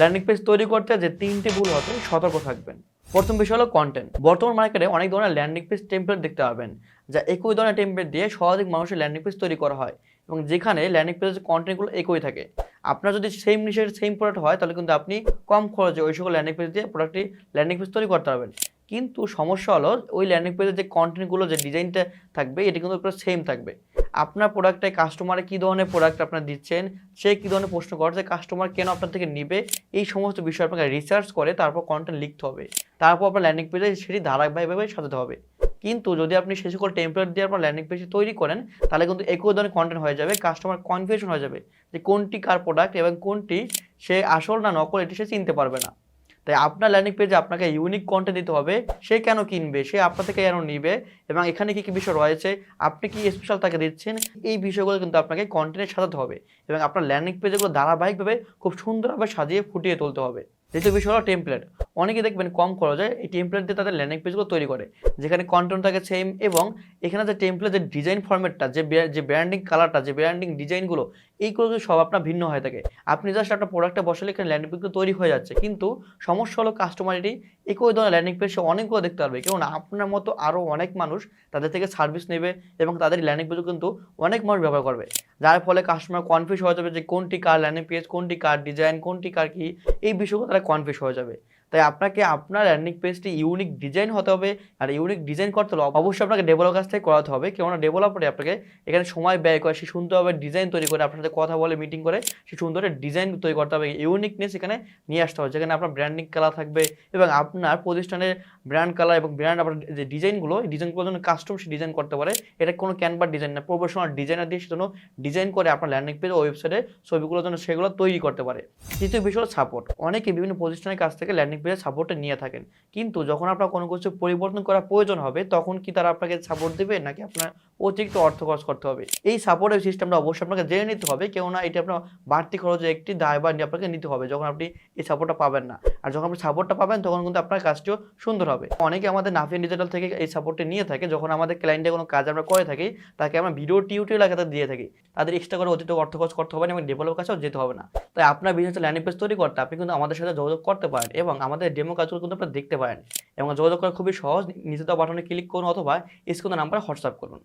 Landing page তৈরি করতে যে তিনটি ভুল হতে সতর্ক থাকবেন। প্রথম বিষয় হলো কন্টেন্ট বর্তমান মার্কেটে অনেক ধরনের ল্যান্ডিং পেজ টেমপ্লেট দেখতে পাবেন, যা একই ধরনের টেমপ্লেট দিয়ে শতাধিক মানুষের ল্যান্ডিং পেজ তৈরি করা হয় এবং যেখানে ল্যান্ডিং পেজের কন্টেন্টগুলো একই থাকে। আপনার যদি সেম নিশের সেম প্রোডাক্ট হয়, তাহলে কিন্তু আপনি কম খরচে ওই সকল ল্যান্ডিং পেজ দিয়ে প্রোডাক্টটি ল্যান্ডিং পেজ তৈরি করতে পারবেন। কিন্তু সমস্যা হলো, ওই ল্যান্ডিং পেজের যে কন্টেন্টগুলো যে ডিজাইনটা থাকবে, এটি কিন্তু পুরো সেম থাকবে। আপনার প্রোডাক্টে কাস্টমারে কী ধরনের প্রোডাক্ট আপনার দিচ্ছেন, সে কী ধরনের প্রশ্ন করছে কাস্টমার কেন আপনার থেকে নিবে, এই সমস্ত বিষয় আপনাকে রিসার্চ করে তারপর কন্টেন্ট লিখতে হবে। তারপর আপনার ল্যান্ডিং পেজে সেটি ধারাবাহিকভাবে সাজাতে হবে। কিন্তু যদি আপনি সে সকল টেমপ্লেট দিয়ে আপনার ল্যান্ডিং পেজ তৈরি করেন, তাহলে কিন্তু একই ধরনের কন্টেন্ট হয়ে যাবে কাস্টমার কনফিউশন হয়ে যাবে যে কোনটি কার প্রোডাক্ট এবং কোনটি সে আসল না নকল এটি সে চিনতে পারবে না। তাই আপনার ল্যান্ডিং পেজে আপনাকে ইউনিক কন্টেন্ট দিতে হবে। সে কেন কিনবে? সে আপনার থেকে কেন নিবে? এবং এখানে কী কী বিষয় রয়েছে? আপনি কি স্পেশাল তাকে দিচ্ছেন? এই বিষয়গুলো কিন্তু আপনাকে কন্টেন্টে সাজাতে হবে। এবং আপনার ল্যান্ডিং পেজগুলো ধারাবাহিকভাবে খুব সুন্দরভাবে সাজিয়ে ফুটিয়ে তুলতে হবে। দ্বিতীয় বিষয় হলো টেমপ্লেট অনেকে দেখবেন কম খরচে এই টেমপ্লেট দিয়ে তাদের ল্যান্ডিং পেজগুলো তৈরি করে, যেখানে কন্টেন্ট থাকে সেম এবং এখানে যে টেমপ্লেট যে ডিজাইন ফরম্যাটটা যে যে ব্র্যান্ডিং কালারটা যে ব্র্যান্ডিং ডিজাইনগুলো এইগুলো কিন্তু সব আপনার ভিন্ন হয়ে থাকে। আপনি জাস্ট একটা প্রোডাক্টটা বসালে এখানে ল্যান্ডিং পেজগুলো তৈরি হয়ে যাচ্ছে। কিন্তু সমস্যা হলো কাস্টমারিটি একই ধরনের ল্যান্ডিং পেজ সে অনেকগুলো দেখতে পারবে। কারণ আপনার মতো আরও অনেক মানুষ তাদের থেকে সার্ভিস নেবে এবং তাদের ল্যান্ডিং পেজও কিন্তু অনেক মানুষ ব্যবহার করবে। যার ফলে কাস্টমার কনফিউজ হয়ে যাবে যে কোনটি কার ল্যান্ডিং পেজ কোনটি কার ডিজাইন কোনটি কার কি, এই বিষয়গুলো তারা কনফিউজ হয়ে যাবে। তাই আপনাকে আপনার ল্যান্ডিং পেজটি ইউনিক ডিজাইন হতে হবে। আর ইউনিক ডিজাইন করতে হলে অবশ্যই আপনাকে ডেভেলপার কাছ থেকে করাতে হবে। কেননা ডেভেলপারে আপনাকে এখানে সময় ব্যয় করে, সে সুন্দরভাবে ডিজাইন তৈরি করে, আপনার সাথে কথা বলে মিটিং করে, সে সুন্দর ডিজাইন তৈরি করতে হবে। ইউনিকনেস এখানে নিয়ে আসতে হবে। যেখানে আপনার ব্র্যান্ডিং কালার থাকবে এবং আপনার প্রতিষ্ঠানের ব্র্যান্ড কালার এবং ব্র্যান্ড আপনার যে ডিজাইনগুলো এই ডিজাইনগুলো যেন কাস্টম সে ডিজাইন করতে পারে। এটা কোনো ক্যানভার ডিজাইন না প্রফেশনাল ডিজাইনার দিয়ে সেজন্য ডিজাইন করে আপনার ল্যান্ডিং পেজ ওয়েবসাইটে ছবিগুলো যেন সেগুলো তৈরি করতে পারে। তৃতীয় বিষয় সাপোর্ট অনেকে বিভিন্ন প্রতিষ্ঠানের কাছ থেকে ল্যান্ডিং পেজের সাপোর্টটা নিয়ে থাকেন। কিন্তু যখন আপনার কোনো কিছু পরিবর্তন করা প্রয়োজন হবে, তখন কি তারা আপনাকে সাপোর্ট দেবে নাকি আপনার অতিরিক্ত অর্থ খরচ করতে হবে? এই সাপোর্টের সিস্টেমটা অবশ্যই আপনাকে জেনে নিতে হবে, কেননা এটি আপনার বাড়তি খরচে একটি দায়ভার নিয়ে আপনাকে নিতে হবে যখন আপনি এই সাপোর্টটা পাবেন না। আর যখন আপনি সাপোর্টটা পাবেন, তখন কিন্তু আপনার কাজটিও সুন্দর হবে। অনেকে আমাদের নাফিন ডিজিটাল থেকে এই সাপোর্টটি নিয়ে থাকে, যখন আমাদের ক্লায়েন্টে কোনো কাজ আমরা করে থাকি, তাকে আমরা ভিডিও টিউটোরিয়াল আকারে দিয়ে থাকি। তাদের এক্সট্রা করে অতিরিক্ত অর্থ খরচ করতে হবে না এবং ডেভেলপের কাছেও যেতে হবে না। তাই আপনার বিজনেসে ল্যান্ডিং পেজ তৈরি করতে আপনি কিন্তু আমাদের সাথে যোগাযোগ করতে পারেন এবং আমাদের ডেমো কাজগুলো কিন্তু আপনারা দেখতে পারেন এবং যোগাযোগ করা খুবই সহজ। দেওয়া বাটনে ক্লিক করুন অথবা স্কুলের নাম্বারে হোয়াটসঅ্যাপ করুন।